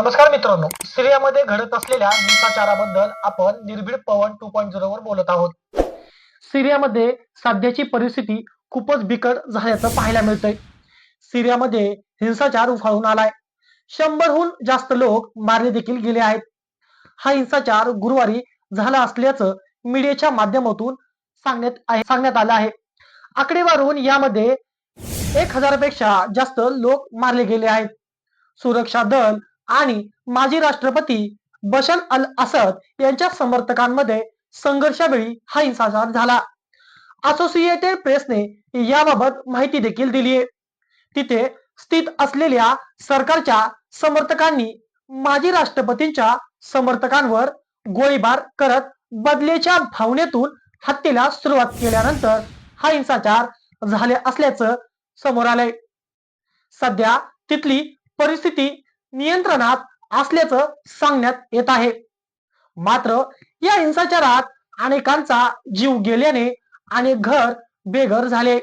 नमस्कार मित्रांनो सिरियामध्ये घडत असलेल्या हिंसाचाराबद्दल आपण Nirbhid Pawan two point zero वर बोलत आहोत. सिरियामध्ये सध्याची परिस्थिती खूपच बिकट झाल्याचं पाहायला मिळतंय. सिरियामध्ये हिंसाचार उफाळून आलाय. शंभरहून जास्त लोक मारले देखील गेले आहेत. हा हिंसाचार गुरुवारी झाला असल्याचं मीडियाच्या माध्यमातून सांगण्यात आहे सांगण्यात आलं आहे. आकडेवारून यामध्ये एक हजारापेक्षा जास्त लोक मारले गेले आहेत. सुरक्षा दल आणि माजी राष्ट्रपती बशर अल असद यांच्या समर्थकांमध्ये संघर्षावेळी हा हिंसाचार झाला. असोसिएटेड प्रेसने याबाबत माहिती देखील दिली आहे. तिथे स्थित असलेल्या सरकारच्या समर्थकांनी माजी राष्ट्रपतींच्या समर्थकांवर गोळीबार करत बदलेच्या भावनेतून हत्येला सुरुवात केल्यानंतर हा हिंसाचार झाले असल्याचं समोर आलंय. सध्या तिथली परिस्थिती नियंत्रणात असल्याचं सांगण्यात येत आहे. मात्र या हिंसाचारात अनेकांचा जीव गेल्याने अनेक घर बेघर झाले.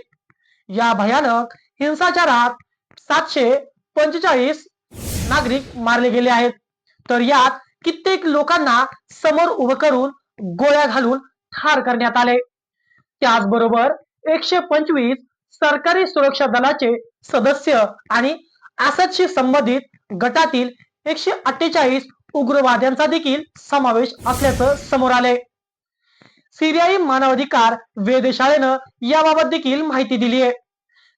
या भयानक हिंसाचारात सातशे पंचेचाळीस नागरिक मारले गेले आहेत. तर यात कित्येक लोकांना समोर उभं करून गोळ्या घालून ठार करण्यात आले. त्याचबरोबर एकशे पंचवीस सरकारी सुरक्षा दलाचे सदस्य आणि आसदशी संबंधित गटातील एकशे अठ्ठेचाळीस उग्रवाद्यांचा देखील समावेश असल्याचं समोर आले सिरियाई मानवाधिकार वेधशाळेनं याबाबत देखील माहिती दिली आहे.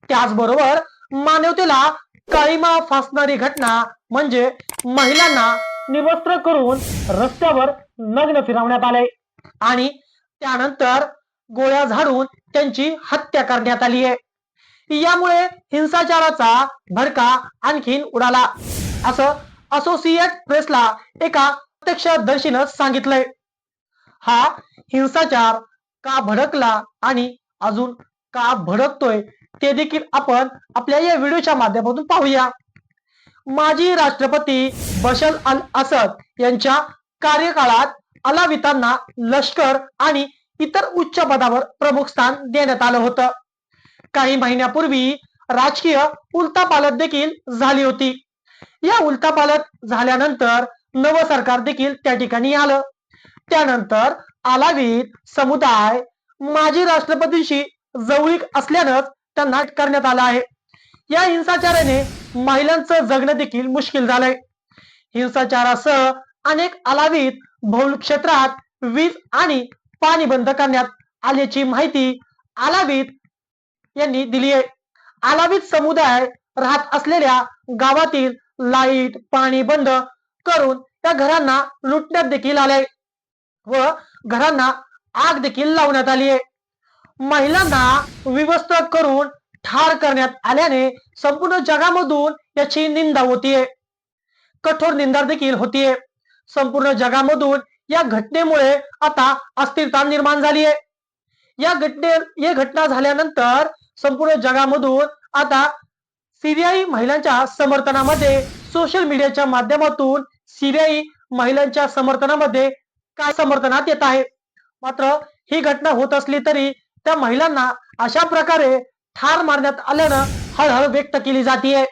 त्याचबरोबर मानवतेला काळीमा फासणारी घटना म्हणजे महिलांना निवस्त्र करून रस्त्यावर नग्न फिरवण्यात आले आणि त्यानंतर गोळ्या झाडून त्यांची हत्या करण्यात आली आहे. यामुळे हिंसाचाराचा भडका आणखीन उडाला. असं असोसिएट प्रेसला एका प्रत्यक्षदर्शीनं सांगितलंय. हा हिंसाचार का भडकला आणि अजून का भडकतोय ते देखील आपण आपल्या या व्हिडिओच्या माध्यमातून पाहूया. माजी राष्ट्रपती बशल अल असद यांच्या कार्यकाळात अलावितांना लष्कर आणि इतर उच्च पदावर प्रमुख स्थान देण्यात आलं होतं. काही महिन्यापूर्वी राजकीय उलटापालट देखील झाली होती. या उलटापालट झाल्यानंतर नवं सरकार देखील त्या ठिकाणी आलं. त्यानंतर अलावीत समुदाय माजी राष्ट्रपतींशी जवळीक असल्यानं त्यांना करण्यात आलं आहे. या हिंसाचाराने महिलांचं जगणं देखील मुश्किल झालंय. हिंसाचारासह अनेक अलावीत बहुल क्षेत्रात वीज आणि पाणी बंद करण्यात आल्याची माहिती अलावीत यांनी दिली आहे अलावीत समुदाय राहत असलेल्या गावातील लाइट पाणी बंद करून त्या घरांना लुटण्यात देखील आले व घरांना आग देखील लावण्यात आली आहे. महिलांना विवस्त करून ठार करण्यात आल्याने संपूर्ण जगामधून याची निंदा होतीये. कठोर निंदा देखील होतीये. संपूर्ण जगामधून या घटनेमुळे आता अस्थिरता निर्माण झाली आहे या घटने या घटना झाल्यानंतर संपूर्ण जगामधून आता सिरियाई महिलांच्या समर्थनामध्ये सोशल मीडियाच्या माध्यमातून सिरियाई महिलांच्या समर्थनामध्ये काय समर्थनात येत आहे? मात्र ही घटना होत असली तरी त्या महिलांना अशा प्रकारे ठार मारण्यात आल्यानं हळहळ व्यक्त केली जाते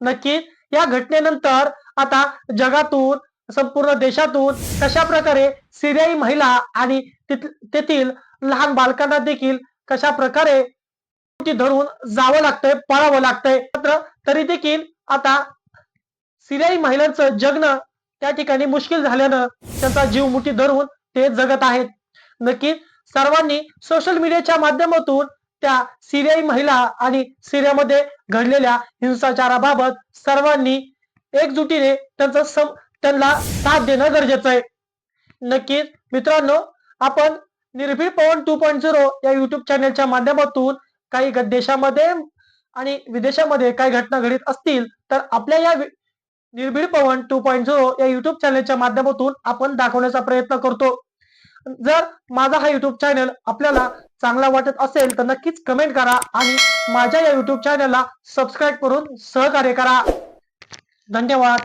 नक्की या घटनेनंतर आता जगातून संपूर्ण देशातून कशा प्रकारे सिरियाई महिला आणि तेथील लहान बालकांना देखील कशा प्रकारे ती धरून जावं लागतंय पळावं लागतंय. मात्र तरी देखील आता सिरियाई महिलांचं जगणं त्या ठिकाणी मुश्किल झाल्यानं त्यांचा जीव मुठी धरून ते जगत आहेत. नक्की सर्वांनी सोशल मीडियाच्या माध्यमातून त्या सिरियाई महिला आणि सिरियामध्ये घडलेल्या हिंसाचाराबाबत सर्वांनी एकजुटीने त्यांचं सम त्यांना साथ देणं गरजेचं आहे. नक्कीच मित्रांनो आपण Nirbhid Pawan two point zero या युट्यूब चॅनलच्या माध्यमातून काही देशामध्ये आणि विदेशामध्ये काही घटना घडत असतील तर आपल्या या Nirbhid Pawan two point zero या युट्यूब चॅनलच्या माध्यमातून आपण दाखवण्याचा प्रयत्न करतो. जर माझा हा युट्यूब चॅनल आपल्याला चांगला वाटत असेल तर नक्कीच कमेंट करा आणि माझ्या या युट्यूब चॅनलला सबस्क्राईब करून सहकार्य करा. धन्यवाद.